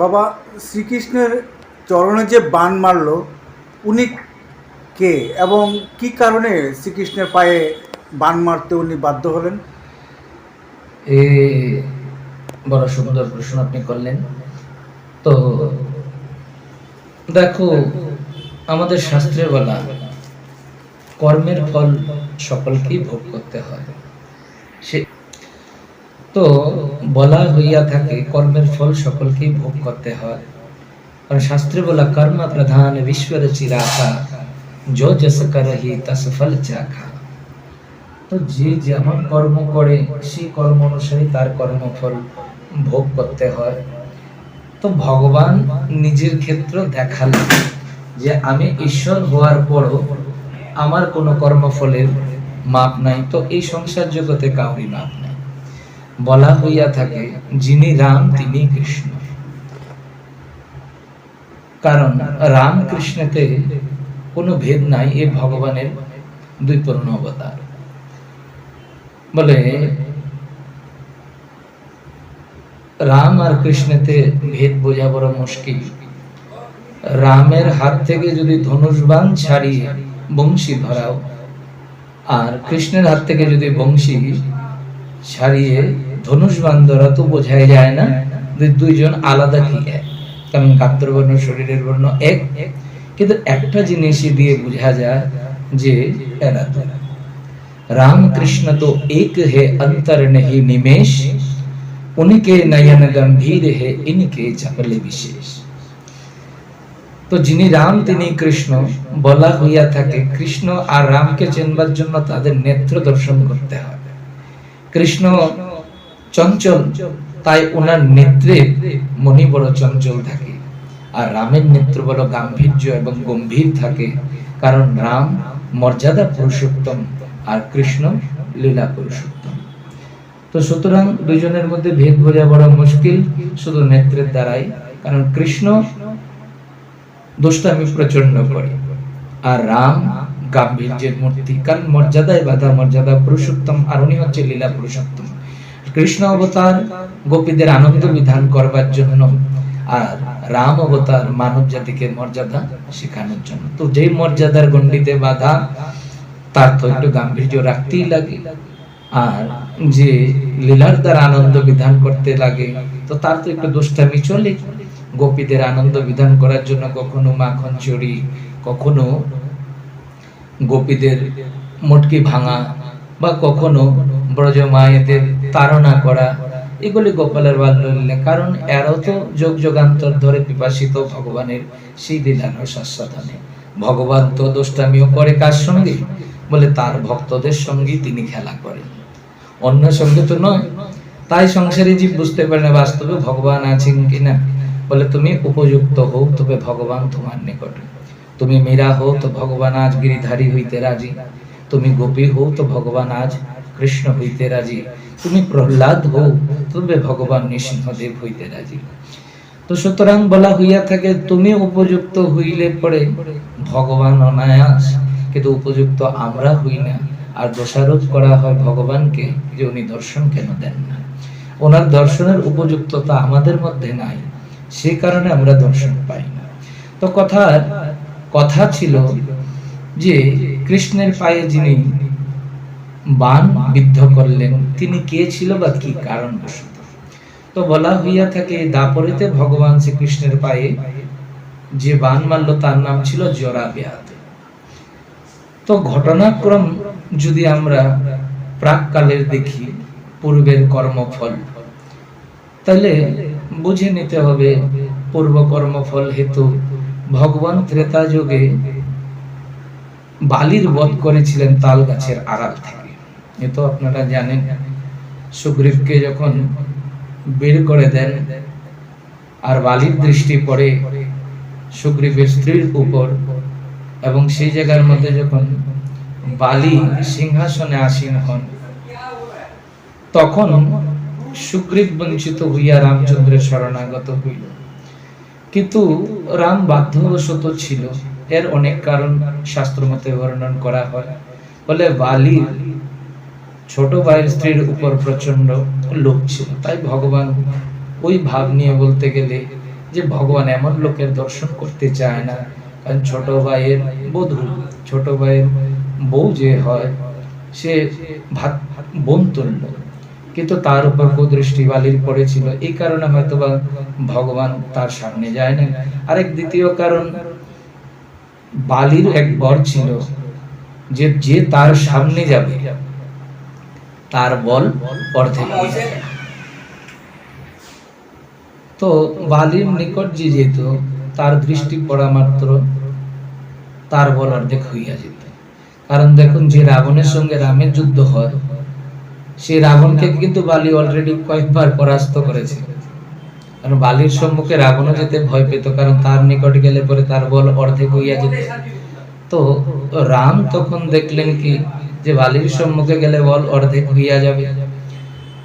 বাবা শ্রীকৃষ্ণের চরণে যে বান মারল, উনি কে এবং কি কারণে শ্রীকৃষ্ণের পায়ে বান মারতে উনি বাধ্য হলেন? এ বড় সুন্দর প্রশ্ন আপনি করলেন। তো দেখো, আমাদের শাস্ত্রে বলা, কর্মের ফল সকলকেই ভোগ করতে হয়। সে তো বলা হইয়া থাকে, কর্মের ফল সকলকেই ভোগ করতে হয়। আর শাস্ত্রে বলা, কর্ম প্রধান বিশ্বের চিরাখা যো যস তস ফল চাখা। তো যে যেমন কর্ম করে সেই কর্ম অনুসারে তার কর্মফল ভোগ করতে হয়। তো ভগবান নিজের ক্ষেত্র দেখাল যে, আমি ঈশ্বর হওয়ার পরও আমার কোনো কর্মফলের মাপ নাই। তো এই সংসার জগতে কাউরি মাপ নাই। বলা হইয়া থাকে, যিনি রাম, তিনি কৃষ্ণ। কারণ রাম কৃষ্ণতে কোনো ভেদ নাই, এ ভগবানের দুই পূর্ণ অবতার। বলে, রাম আর কৃষ্ণতে ভেদ বোঝা বড় মুশকিল। রামের হাত থেকে যদি ধনুষ বাণ ছাড়িয়ে বংশী ধরাও, আর কৃষ্ণের হাত থেকে যদি বংশী ছাড়িয়ে ধনুষ বাণ ধরা তো বোঝাই যায় না যে দুইজন আলাদা কি এক কারণ গাত্রবর্ণ শরীরের বর্ণ এক কিন্তু একটা জিনিসই দিয়ে বোঝা যায় যে এরা দুই। राम कृष्ण तो एक है अंतर नहीं निमेश उनके नयन गंभीर है इनके चपले विशेष তো যিনি রাম তিনি কৃষ্ণ বলা হইয়া থাকে কৃষ্ণ আর রামকে চেনবার জন্য তাদের নেত্র দর্শন করতে হয় কৃষ্ণ চঞ্চল। তাই ওনার নেত্রে মনি বড় চঞ্চল থাকে। আর রামের নেত্র বড় গাম্ভীর্য এবং গম্ভীর থাকে। কারণ রাম মর্যাদা পুরুষোত্তম আর কৃষ্ণ লীলা পুরুষোত্তম। তো সুতরাং দুইজনের মধ্যে ভেদ বোঝা বড় মুশকিল শুধু নেত্রের দ্বারাই। কারণ কৃষ্ণ দোষটামি প্রচণ্ড করে। আর রাম গাম্ভীর্যের মূর্তি। কারণ মর্যাদায় বাধা মর্যাদা পুরুষোত্তম। আর উনি হচ্ছে লীলা পুরুষোত্তম। কৃষ্ণ অবতার গোপীদের আনন্দ বিধান করবার জন্য আর রাম অবতার মানব জাতিকে মর্যাদা শেখানোর জন্য। তো যেই মর্যাদার গণ্ডিতে বাধা, তার তো একটু গাম্ভীর্য রাখতেই লাগে। আর যে লীলার দ্বারা আনন্দ বিধান করতে লাগে, তো তার তো একটু দুষ্টামি চলে। গোপীদের আনন্দ বিধান করার জন্য কখনো মাখন চড়ি কখনো গোপীদের মটকি ভাঙা, বা কখনো ব্রজ মায়েদের তাড়না করা, এগুলি গোপালের বাল্যলীলা কারণ এরাও তো যোগ যোগান্তর ধরে পিপাসিত ভগবানের সেই লীলার রসাস্বাদনে ভগবান তো দুষ্টামিও করে কার সঙ্গে? বলে তার ভক্তদের সঙ্গে তিনি খেলা করেন। অন্য সঙ্গে তো নয়। তাই সংসারী জীব বুঝতে পারে না বাস্তবে ভগবান আছেন কিনা। বলে, তুমি উপযুক্ত হও, তবে ভগবান তোমার নিকটে। তুমি মীরা হও, তো ভগবান আজ গিরিধারী হইতে রাজি। তুমি গোপী হও, তো ভগবান আজ কৃষ্ণ হইতে রাজি। তুমি প্রহ্লাদ হও, তবে ভগবান নৃসিংহদেব হইতে রাজি। তো সুতরাং বলা হইয়া থাকে, তুমি উপযুক্ত হইলে পরে ভগবান অনায়াস, কিন্তু উপযুক্ত আমরা হই না। আর দোষারোপ করা হয় ভগবানকে যে উনি দর্শন কেন দেন না। ওনার দর্শনের উপযুক্ততা আমাদের মধ্যে নাই, সে কারণে আমরা দর্শন পাই না। তো কথা কথা ছিল যে কৃষ্ণের পায়ে যিনি বান বিদ্ধ করলেন। তিনি কে ছিল বা কি কারণ তো বলা হইয়া থাকে, দাপরিতে ভগবান শ্রীকৃষ্ণের পায়ে যে বান মারল, তার নাম ছিল জরা ব্যাধ। তো ঘটনাক্রম যদি আমরা প্রাককালের দেখি, পূর্বের কর্মফল, তাহলে বুঝে নিতে হবে, পূর্ব কর্মফল হেতু ভগবান ত্রেতা যুগে বালির বধ করেছিলেন তাল গাছের আড়াল থেকে। এ তো আপনারা জানেন। সুগ্রীবকে যখন বের করে দেন আর বালির দৃষ্টি পড়ে সুগ্রীবের স্ত্রীর উপর এবং সেই জায়গার মধ্যে যখন বালি সিংহাসনে আসীন হন, তখন সুগ্রীব বঞ্চিত হইয়া রামচন্দ্রের শরণাগত হইল। কিন্তু রাম বাধ্যবশত ছিল। এর অনেক কারণ শাস্ত্র মতে বর্ণন করা হয়। বলে বালির ছোট ভাইয়ের স্ত্রীর উপর প্রচণ্ড লোভ ছিল। তাই ভগবান ওই ভাব নিয়ে বলতে গেলে যে ভগবান এমন লোকের দর্শন করতে চায় না, কারণ ছোট ভাইয়ের বধূ, ছোট ভাইয়ের বউ যে হয়, সে ভাত বোন তুল্য কিন্তু তার উপর কুদৃষ্টি বালির পড়েছিল। এই কারণে হয়তোবা ভগবান তার সামনে যায় না আরেক দ্বিতীয় কারণ, বালির এক বর ছিল, যে যে তার সামনে যাবে তার বল অর্ধেক। তো বালির নিকট যে যেত, তার দৃষ্টি পড়া মাত্র তার বল অর্ধেক হইয়া যেত। কারণ দেখুন, যে রাবণের সঙ্গে রামের যুদ্ধ হয় সেই রাবণকে কিন্তু বালি অলরেডি কয়েকবার পরাস্ত করেছে। কারণ বালির সম্মুখে রাবণও যেতে ভয় পেত, কারণ তার নিকট গেলে পরে তার বল অর্ধেক হইয়া যেত। তো রাম তখন দেখলেন কি যে বালির সম্মুখে গেলে বল অর্ধেক হইয়া যাবে।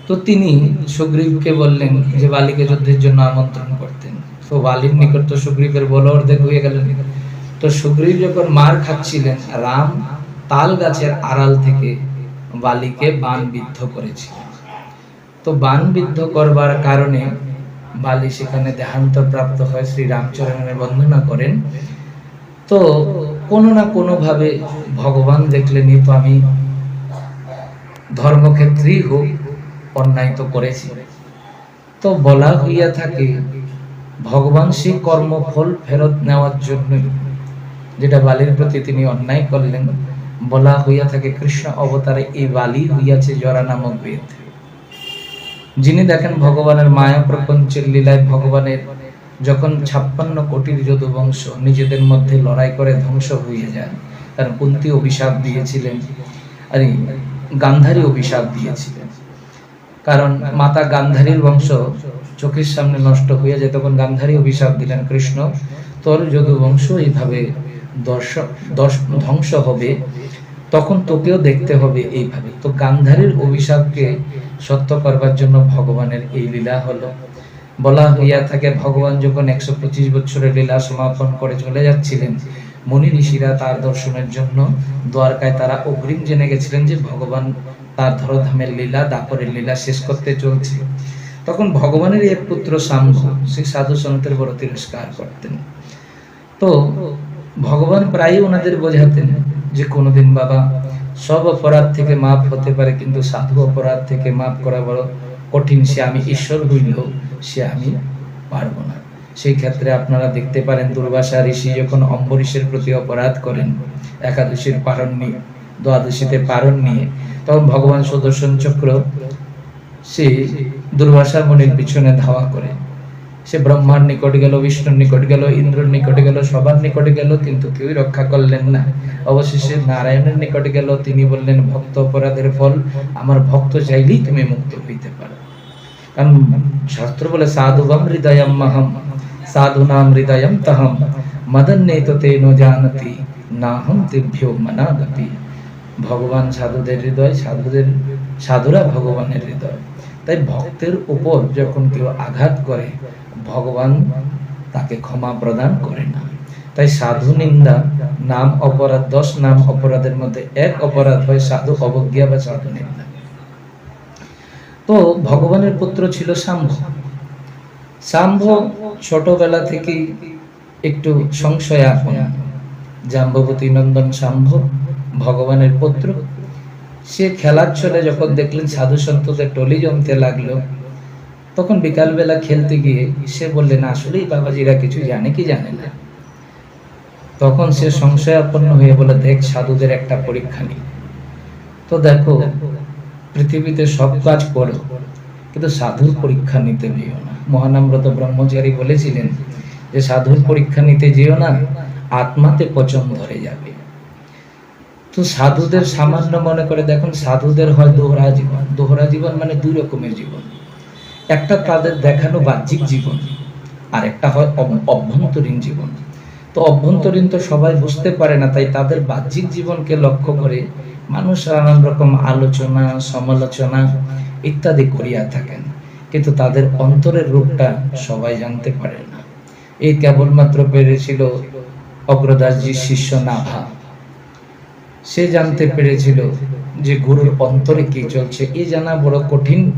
তো তিনি সুগ্রীবকে বললেন যে, বালিকে যুদ্ধের জন্য আমন্ত্রণ করতেন। তো বালির নিকট তো সুগ্রীবের বল অর্ধেক হয়ে গেলেন তো সুগ্রীব যখন মার খাচ্ছিলেন, রাম তাল গাছের আড়াল থেকে বালিকে বান বিদ্ধ করেছিলেন তো বান বিদ্ধ করবার কারণে বালি সেখানে দেহান্ত প্রাপ্ত হয়। শ্রী রামচরণের বন্দনা করেন। তো কোনো না কোনো ভাবে ভগবান দেখলেন তো আমি ধর্মক্ষেত্রেই হোক অন্যায় তো করেছি। তো বলা হইয়া থাকে, ভগবান সেই কর্মফল ফেরত নেওয়ার জন্য যেটা বালির প্রতি তিনি অন্যায় করলেন, বলা হইয়া থাকে কৃষ্ণ অবতারে এই বালি হইয়াছে জরা নামক বেদ। যিনি দেখেন ভগবানের মায়া প্রপঞ্চের লীলায় ভগবানের যখন ছাপ্পান্ন কোটির যদু বংশ নিজেদের মধ্যে লড়াই করে ধ্বংস হয়ে যায় কারণ কুন্তি অভিশাপ দিয়েছিলেন, আরে, গান্ধারী অভিশাপ দিয়েছিলেন। কারণ মাতা গান্ধারীর বংশ চোখের সামনে নষ্ট হয়ে যায়, তখন গান্ধারী অভিশাপ দিলেন কৃষ্ণ, তোর যদু বংশ এইভাবে দর্শ, দর্শ- ধ্বংস হবে, তখন তোকেও দেখতে হবে এইভাবে। তো গান্ধারীর অভিশাপকে সত্য করবার জন্য ভগবানের এই লীলা হলো। বলা হইয়া থাকে, ভগবান যখন একশো পঁচিশ বছরের লীলা সমাপন করে চলে যাচ্ছিলেন, মুনি ঋষিরা তার দর্শনের জন্য দ্বারকায় তারা অগ্রিম জেনে গেছিলেন যে ভগবান তার ধরধামের লীলা, দাপরের লীলা শেষ করতে চলছে। তখন ভগবানের এক পুত্র শাম্ভ সেই সাধু সন্তের বড় তিরস্কার করতেন। তো ভগবান প্রায়ই ওনাদের বোঝাতেন যে কোনোদিন বাবা, সব অপরাধ থেকে মাফ হতে পারে, কিন্তু সাধু অপরাধ থেকে মাফ করা বড় কঠিন, সে আমি ঈশ্বর হইলেও সে আমি পারব না। সেই ক্ষেত্রে আপনারা দেখতে পারেন, দুর্বাসা ঋষি যখন অম্বরীশের প্রতি অপরাধ করেন, একাদশীর পারণ নিয়ে, দ্বাদশীতে পারণ নিয়ে, তখন ভগবান সুদর্শন চক্র সে দুর্বাসা মুনির পিছনে ধাওয়া করে। সে ব্রহ্মার নিকট গেল, বিষ্ণুর নিকট গেল, ইন্দ্রর নিকট গেল, সবার নিকট গেল, কিন্তু কেউই রক্ষা করলেন না। অবশেষে নারায়ণের নিকট গেল, তিনি বললেন, ভক্ত অপরাধের ফল, আমার ভক্ত চাইলেই তুমি মুক্ত হইতে পারো। কারণ শাস্ত্র বলে, সাধুবম হৃদয়ম মহম, সাধুনাম হৃদয়ম তহম মদন্নে তো তেন জানতি, নাহম তেভ্যো মনাগতি। ভগবান সাধুদের হৃদয়, সাধুদের, সাধুরা ভগবানের হৃদয়। তাই ভক্তের উপর যখন কেউ আঘাত করে, ভগবান তাকে ক্ষমা প্রদান করে না। তাই সাধু নিন্দা নাম অপরাধ, দশ নাম অপরাধের মধ্যে এক অপরাধ হয় সাধু অবজ্ঞা বা সাধু নিন্দা। তো ভগবানের পুত্র ছিল শাম্ভ শাম্ভ ছোটবেলা থেকেই একটু সংশয় আপন। জাম্ববতী নন্দন শাম্ভ ভগবানের পুত্র। সে খেলার ছলে যখন দেখলেন সাধু সন্তদের টলি জমতে লাগল, তখন বিকালবেলা খেলতে গিয়ে সে বললেন, আসলেই বাবাজিরা কিছু জানে কি জানে না? তখন সে সংশয়াপন্ন হয়ে বলে দেখ, সাধুদের একটা পরীক্ষা নেই। তো দেখো পৃথিবীতে সব কাজ করো, কিন্তু সাধুর পরীক্ষা নিতে যেও না। মহানাম্রত ব্রহ্মচারী বলেছিলেন যে, সাধুর পরীক্ষা নিতে যেও না, আত্মাতে পচন ধরে যাবে। তো সাধুদের সামান্য মনে করে দেখুন, সাধুদের হয় দোহরা জীবন। দোহরা জীবন মানে দুই রকমের জীবন। একটা তাদের দেখানো বাহ্যিক জীবন, আর একটা হয় অভ্যন্তরীণ জীবন। তো অভ্যন্তরীণ তো সবাই বুঝতে পারে না, তাই তাদের বাহ্যিক জীবনকে লক্ষ্য করে মানুষ নানান রকম আলোচনা, সমালোচনা ইত্যাদি করিয়া থাকেন। কিন্তু তাদের অন্তরের রূপটা সবাই জানতে পারে না। এই কেবলমাত্র পেরেছিল অগ্রদাসজির শিষ্য নাভা। সে জানতে পেরেছিল যে গুরুর অন্তরে কি চলছে। এই জানা বড় কঠিন।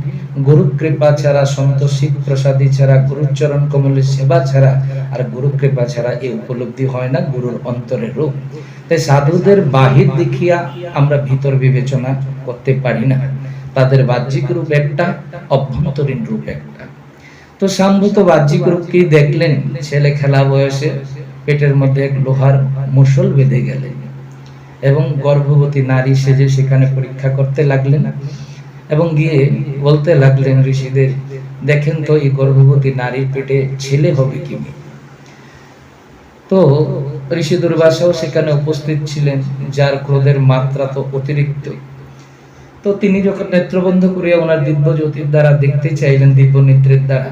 গুরু কৃপা ছাড়া সন্তোষিক প্রসাদী ছাড়া, গুরুর চরণ কমলের সেবা ছাড়া আর গুরু কৃপা ছাড়া এই উপলব্ধি হয় না গুরুর অন্তরের রূপ তাই সাধুদের বাহির দেখিয়া আমরা ভিতর বিবেচনা করতে পারি না। তাদের বাহ্যিক রূপ একটা, অভ্যন্তরীণ রূপ একটা। তো সাম্ভূত বাহ্যিক রূপ কি দেখলেন? ছেলে খেলা বয়সে পেটের মধ্যে এক লোহার মুসল বেঁধে গেলেন এবং গর্ভবতী নারী সেজে সেখানে পরীক্ষা করতে লাগলেন। এবং গিয়ে বলতে লাগলেন ঋষিদের, দেখেন তো এই গর্ভবতী নারীর পেটে ছেলে হবে কি? মেয়ে?" তো ঋষি দুর্বাসাও সেখানে উপস্থিত ছিলেন, যার ক্রোধের মাত্রা তো অতিরিক্ত। তো তিনি যখন নেত্রবন্ধ করিয়া ওনার দিব্য জ্যোতির দ্বারা দেখতে চাইলেন, দিব্য নেত্রের দ্বারা,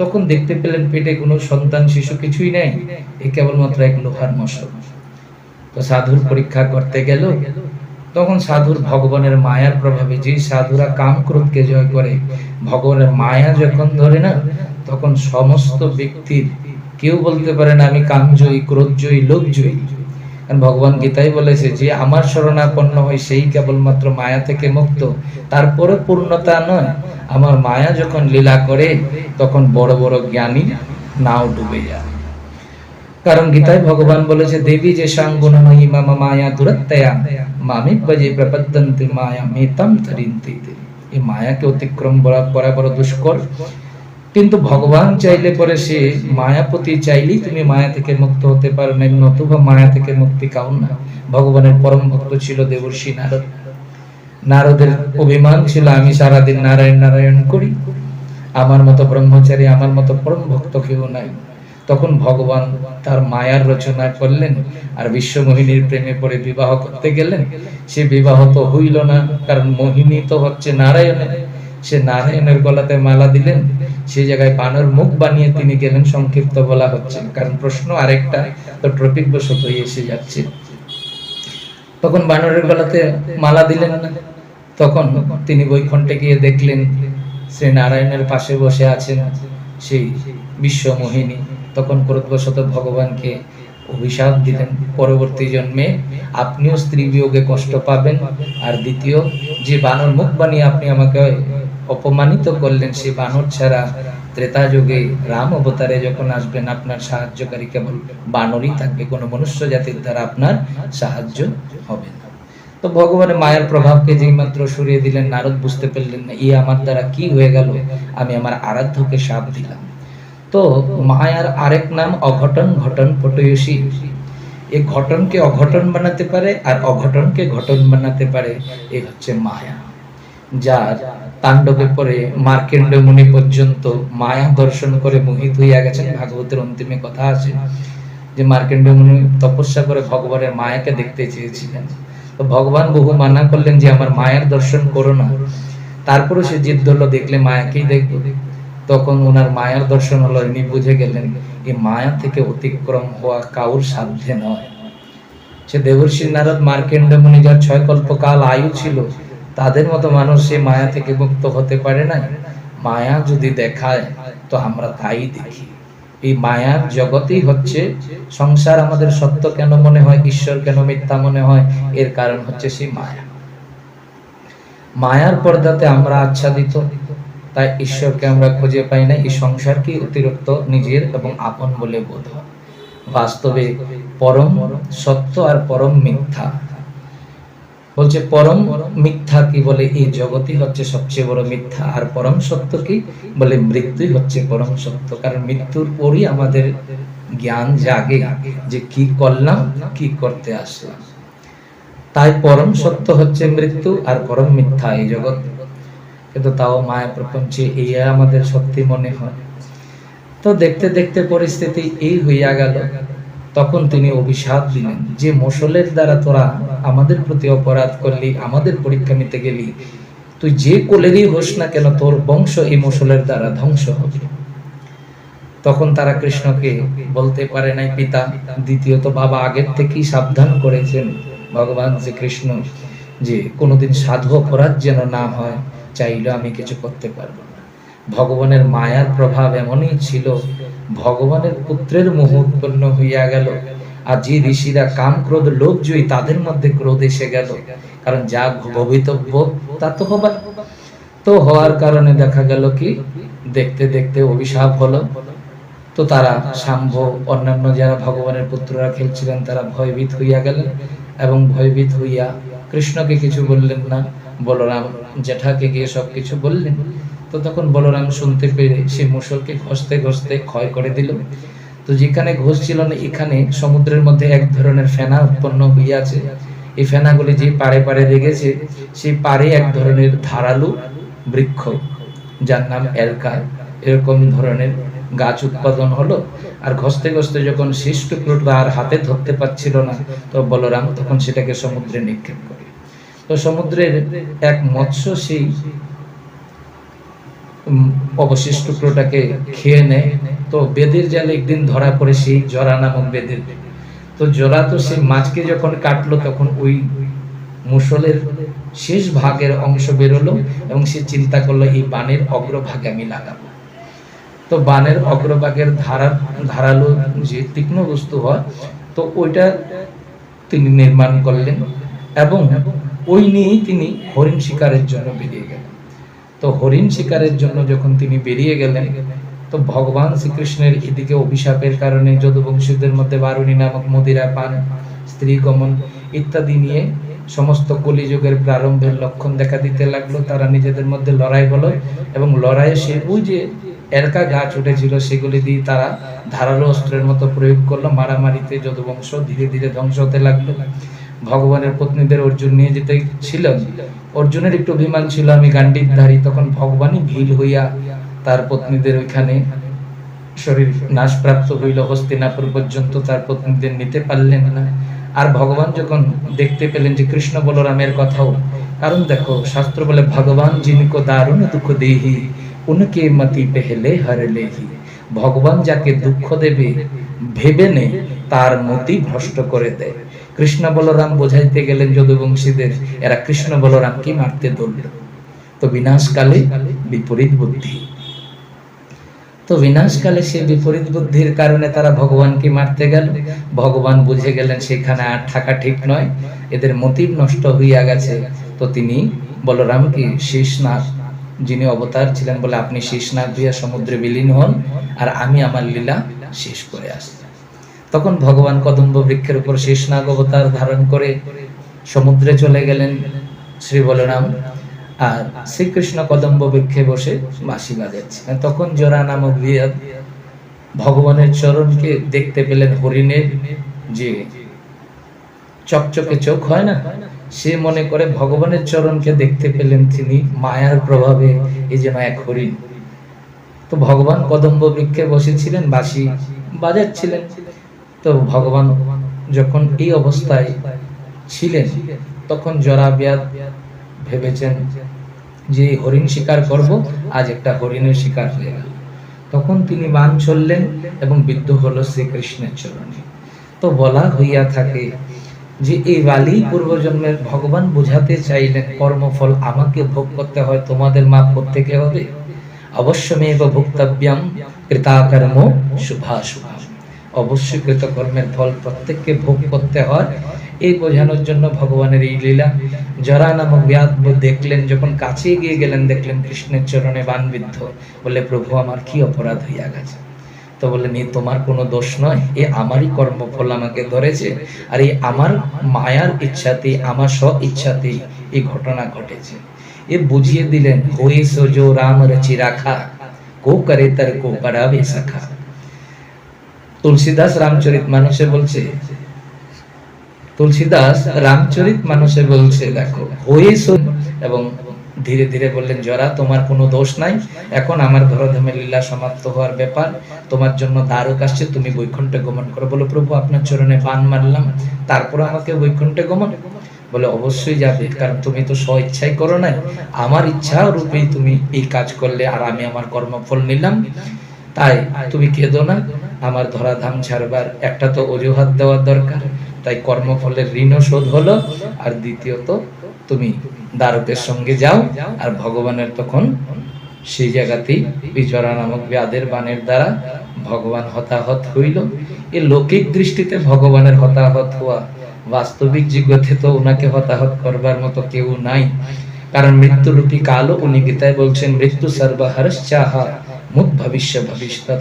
তখন দেখতে পেলেন পেটে কোনো সন্তান, শিশু কিছুই নেই, এ কেবলমাত্র এক লোহার মশল। তো সাধুর পরীক্ষা করতে গেল, তখন সাধুর ভগবানের মায়ার প্রভাবে যে সাধুরা কাম ক্রোধকে জয় করে, ভগবানের মায়া যখন ধরে না, তখন সমস্ত ব্যক্তির কেউ বলতে পারে না, আমি কামজয়ী, ক্রোধজয়ী, লোকজয়ী। ভগবান গীতাই বলেছে যে, আমার শরণাপন্ন হয় সেই কেবলমাত্র মায়া থেকে মুক্ত তারপরে পূর্ণতা নয়। আমার মায়া যখন লীলা করে, তখন বড় বড় জ্ঞানী নাও ডুবে যায়। কারণ গীতায় ভগবান বলেছে, দেবী যে সাঙ্গুণ মহিমা মায়া দুরত্তয়া মামি বজে প্রপদ্যন্তে মায়া মেতাম তরিন্তি এই মায়াকে অতিক্রম করা করা বড় দুষ্কর কিন্তু ভগবান চাইলে পরে সে মায়াপতি চাইলেই তুমি মায়া থেকে মুক্ত হতে পারো না নতুবা মায়া থেকে মুক্তি কাউ না। ভগবানের পরম ভক্ত ছিল দেবর্ষি নারদ। নারদের অভিমান ছিল, আমি সারাদিন নারায়ণ নারায়ণ করি। আমার মতো ব্রহ্মচারী, আমার মতো পরম ভক্ত কেউ নাই। তখন ভগবান তার মায়ার রচনা করলেন আর বিশ্ব মোহিনীর প্রেমে পড়ে বিবাহ করতে গেলেন। সে বিবাহ তো হইল না, কারণ মোহিনী তো হচ্ছে নারায়ণের সে নারায়ণের গলাতে মালা দিলেন। সেই জায়গায় বানর মুখ বানিয়ে তিনি গেলেন, সংক্ষিপ্ত বলা হচ্ছে। কারণ প্রশ্ন আরেকটা, তো ট্রপিক বশতই এসে যাচ্ছে। তখন বানরের গলাতে মালা দিলেন। তখন তিনি বৈকুণ্ঠে গিয়ে দেখলেন, শ্রী নারায়ণের পাশে বসে আছেন সেই বিশ্ব মোহিনী তখন ক্রোধবশত ভগবানকে অভিশাপ দিলেন, পরবর্তী জন্মে আপনিও স্ত্রী বিয়োগে কষ্ট পাবেন। আর দ্বিতীয়, যে বানর মুখ বানিয়ে আপনি আমাকে অপমানিত করলেন সেই বানর ছাড়া। ত্রেতা যুগে রাম অবতারে যখন আসবেন, আপনার সাহায্যকারী কেবল বানরই থাকবে, কোনো মনুষ্য জাতির দ্বারা আপনার সাহায্য হবে না। তো ভগবানের মায়ের প্রভাবকে যেই মাত্র সরিয়ে দিলেন, নারদ বুঝতে পারলেন না ই আমার দ্বারা কি হয়ে গেল? আমি আমার আরাধ্যকে সাপ দিলাম। তো মায়ার আরেক নাম অঘটন, ঘটন পটয়সী। এ ঘটনকে অঘটন বানাতে পারে আর অঘটনকে ঘটন বানাতে পারে, এ হচ্ছে মায়া। যার তাণ্ডবে পরে মার্কেন্ড মুনি পর্যন্ত মায়া দর্শন করে মোহিত হইয়া গেছেন ভাগবতের অন্তিমে কথা আছে যে মার্কেন্ড মুনি তপস্যা করে ভগবানের মায়াকে দেখতে চেয়েছিলেন। তো ভগবান বহু মানা করলেন যে, আমার মায়ের দর্শন করো না। তারপরে সে জিদ ধরলো দেখলে মায়াকেই দেখব। তখন ওনার মায়ার দর্শন হলো, ইনি বুঝে গেলেন এই মায়া থেকে অতিক্রম হওয়া কাউর সাধ্যে নয়। সে দেবর্ষী নারদ মার্কেন্ড মুনি যার ছয় কল্পকাল আয়ু ছিল তাদের মতো মানুষ সে মায়া থেকে মুক্ত হতে পারে না মায়া যদি দেখায়, তো আমরা তাই দেখি। এই মায়ার জগতেই হচ্ছে, সংসার আমাদের সত্য কেন মনে হয়, ঈশ্বর কেন মিথ্যা মনে হয়, এর কারণ হচ্ছে সেই মায়া। মায়ার পর্দাতে আমরা আচ্ছাদিত, তাই ঈশ্বরকে আমরা খুঁজে পাই না। এই সংসারকে অতিরিক্ত নিজের এবং আপন বলে বোধ হয়। বাস্তবে পরম সত্য আর পরম মিথ্যা। বলছে, পরম মিথ্যা কি বলে? এই জগতই হচ্ছে সবচেয়ে বড় মিথ্যা। আর পরম সত্য কি বলে? মৃত্যুই হচ্ছে পরম সত্য। কারণ মৃত্যুর পরই আমাদের জ্ঞান জাগে যে কি করলাম, কি করতে আসলাম। তাই পরম সত্য হচ্ছে মৃত্যু আর পরম মিথ্যা এই জগৎ। কিন্তু তাও মায়া প্রপঞ্চে এই আমাদের সত্যি মনে হয়। তো দেখতে দেখতে পরিস্থিতি এই হইয়া গেল। তখন তিনি অভিশাপ দিলেন, যে মশলের দ্বারা তোরা আমাদের প্রতি অপরাধ করলি, আমাদের পরীক্ষা নিতে গেলি, তুই যে কোলেরই হোস না কেন, তোর বংশ এই মশলের দ্বারা ধ্বংস হবে। তখন তারা কৃষ্ণকে বলতে পারে নাই, পিতা, দ্বিতীয়ত বাবা আগের থেকেই সাবধান করেছেন, ভগবান যে শ্রীকৃষ্ণ, যে কোনোদিন সাধু অপরাধ যেন না হয় চাইলে আমি কিছু করতে পারব না। ভগবানের মায়ার প্রভাব এমনই ছিল ভগবানের পুত্রের মোহ উৎপন্ন হইয়া গেল। আর যে ঋষিরা কাম ক্রোধ, লোভ জয়ী, তাদের মধ্যে ক্রোধ এসে গেল। কারণ যা ভবিতব্য, তা তো হবার। তো হওয়ার কারণে দেখা গেল কি, দেখতে দেখতে অভিশাপ হলো। তো তারা শাম্ভ অন্যান্য যারা ভগবানের পুত্ররা খেলছিলেন, তারা ভয়ভীত হইয়া গেলেন এবং ভয়ভীত হইয়া কৃষ্ণকে কিছু বললেন না। বলরাম, জেঠাকে গিয়ে সব কিছু বললেন। তো তখন বলরাম শুনতে পেরে সেই মুসলকে ঘষতে ঘষতে ক্ষয় করে দিল। তো যেখানে ঘষছিল না, এখানে সমুদ্রের মধ্যে এক ধরনের ফেনা উৎপন্ন হইয়াছে। এই ফেনাগুলি যে পারে পারে রেগেছে সেই পারে এক ধরনের ধারালু বৃক্ষ, যার নাম এলকা এরকম ধরনের গাছ উৎপাদন হলো। আর ঘষতে ঘষতে যখন শেষ টুকরোটা আর হাতে ধরতে পারছিল না, তো বলরাম তখন সেটাকে সমুদ্রে নিক্ষেপ করে। তো সমুদ্রের এক মৎস্য সেই অবশিষ্ট টুকরোটাকে খেয়ে নেয়। তো বেদের জালে একদিন ধরা পড়ে সেই জরা নামক বেদের। তো জরা তো সেই মাছকে যখন কাটলো, তখন ওই মুসলের শেষ ভাগের অংশ বেরোলো এবং সে চিন্তা করল, এই বানের অগ্রভাগে আমি লাগাবো। তো বানের অগ্রভাগের ধারা, ধারালো যে তীক্ষ্ণ বস্তু হয়, তো ওইটা তিনি নির্মাণ করলেন এবং ওই নিয়েই তিনি হরিণ শিকারের জন্য বেরিয়ে গেলেন। তো হরিণ শিকারের জন্য যখন তিনি বেরিয়ে গেলেন, তো ভগবান শ্রীকৃষ্ণের এদিকে অভিশাপের কারণে যদুবংশীদের মধ্যে বারুণী নামক মদিরা পান, স্ত্রী গমন ইত্যাদি নিয়ে সমস্ত কলিযুগের প্রারম্ভের লক্ষণ দেখা দিতে লাগল। তারা নিজেদের মধ্যে লড়াই হলো এবং লড়াইয়ে সে ওই যে এরকা গাছ উঠেছিল, সেগুলি দিয়ে তারা ধারালো অস্ত্রের মতো প্রয়োগ করল। মারামারিতে যদুবংশ ধীরে ধীরে ধ্বংস হতে লাগল। ভগবানের পত্নীদের অর্জুন নিয়ে যেতে ছিল অর্জুনের একটু অভিমান ছিল, আমি গান্ডীবধারী তখন ভগবানই ভিল হইয়া তার পত্নীদের ওইখানে শরীর নাশপ্রাপ্ত হইল, হস্তিনাপুর পর্যন্ত তার পত্নীদের নিতে পারলেন না। আর ভগবান যখন দেখতে পেলেন যে কৃষ্ণ বলরামের কথাও, কারণ দেখো, শাস্ত্র বলে, ভগবান যিনিকো দারুণ দুঃখ দেহি, উনকে মতি পেহলে হর লেহি। ভগবান যাকে দুঃখ দেবে, ভেবে নে, তার মতি ভ্রষ্ট করে দেয়। কৃষ্ণ বলরাম বোঝাইতে গেলেন যদুবংশীদের, এরা কৃষ্ণ বলরামকে মারতে ধরল? তো বিনাশকালে বিপরীত বুদ্ধি। তো বিনাশকালে সে বিপরীত বুদ্ধির কারণে তারা ভগবানকে মারতে গেল। ভগবান বুঝে গেলেন সেখানে আর থাকা ঠিক নয়, এদের মোটিভ নষ্ট হইয়া গেছে। তো তিনি বলরামকে শেষনাথ যিনি অবতার ছিলেন বলে আপনি শেষনাথ হইয়া সমুদ্রে বিলীন হন, আর আমি আমার লীলা শেষ করে আসি তখন ভগবান কদম্ব বৃক্ষের উপর শেষনাগ অবতার ধারণ করে সমুদ্রে চলে গেলেন শ্রী বলরাম। আর শ্রীকৃষ্ণ কদম্ব বৃক্ষে বসে বাঁশি বাজাচ্ছে তখন জোড়া নামক ভগবানের চরণকে দেখতে পেলেন হরিণের যে চকচকে চোখ, হয় না? সে মনে করে ভগবানের চরণকে দেখতে পেলেন তিনি মায়ার প্রভাবে, এই যেন এক হরিণ। তো ভগবান কদম্ব বৃক্ষে বসেছিলেন, বাঁশি বাজাচ্ছিলেন। তো ভগবান যখন এই অবস্থায় ছিলেন, তখন জরা ব্যাদ ভেবেছেন যে হরিণ শিকার করব, আজ একটা হরিণের শিকার হয়ে গেল। তখন তিনি বান চললেন এবং বিদ্ধ হলো শ্রীকৃষ্ণের চরণে। তো বলা হইয়া থাকে যে এই বালি পূর্বজন্মের ভগবান বোঝাতে চাইলেন, কর্মফল আমাকে ভোগ করতে হয়, তোমাদের মাপ করতে হবে? অবশ্যমেব ভুক্তব্যম কৃতাকর্ম শুভাশুভ অবশ্যই কৃতকর্মের ফল প্রত্যেককে ভোগ করতে হয়। এই বোঝানোর জন্য ভগবানের এই লীলা। জরা নামক ব্যাধ দেখলেন, যখন কাছে গিয়ে গেলেন, দেখলেন কৃষ্ণের চরণে বানবিদ্ধ। বলে প্রভু, আমার কি অপরাধ হইয়া গেছে? তো বললেন, এ তোমার কোনো দোষ নয়। এ আমারই কর্মফল আমাকে ধরেছে। আর এই আমার মায়ার ইচ্ছাতে, আমার স্ব ইচ্ছাতেই এই ঘটনা ঘটেছে। এ বুঝিয়ে দিলেন, হয়ে সোজো রাম রচি রাখা। কো করে তার কো করাবে সখা। তুলসীদাস রামচরিত মানুষে বলছে, তুলসীদাস রামচরিত মানুষে বলছে, দেখো হয়ে এবং ধীরে ধীরে বললেন, জরা, তোমার কোনো দোষ নাই। এখন আমার ধরধামে লীলা সমাপ্ত হওয়ার ব্যাপার। তোমার জন্য দ্বারক আসছে। তুমি বৈকুণ্ঠে গমন করো। বলো, প্রভু, আপনার চরণে বান মারলাম। তারপর আমাকে বৈকুণ্ঠে গমন? বলে, অবশ্যই যাবে, কারণ তুমি তো স্ব ইচ্ছাই করো নাই। আমার ইচ্ছা রূপেই তুমি এই কাজ করলে, আর আমি আমার কর্মফল নিলাম। তাই তুমি কেঁদো না। আমার ধরাধাম ছাড়বার একটা তো অজুহাত দেওয়ার দরকার, তাই কর্মফলের ঋণও শোধ হলো। আর দ্বিতীয়ত, তুমি দ্বারকের সঙ্গে যাও, আর ভগবানের তখন সেই জায়গাতেই বিজরা নামক ব্যাধের বাণের দ্বারা ভগবান হতাহত হইল। এ লৌকিক দৃষ্টিতে ভগবানের হতাহত হওয়া বাস্তবিক জীবতে তো ওনাকে হতাহত করবার মতো কেউ নাই। কারণ মৃত্যুরূপী কালও উনি গীতায় বলছেন, মৃত্যু সর্বহরশ্চাহা মুখ ভবিষ্য ভবিষ্যৎ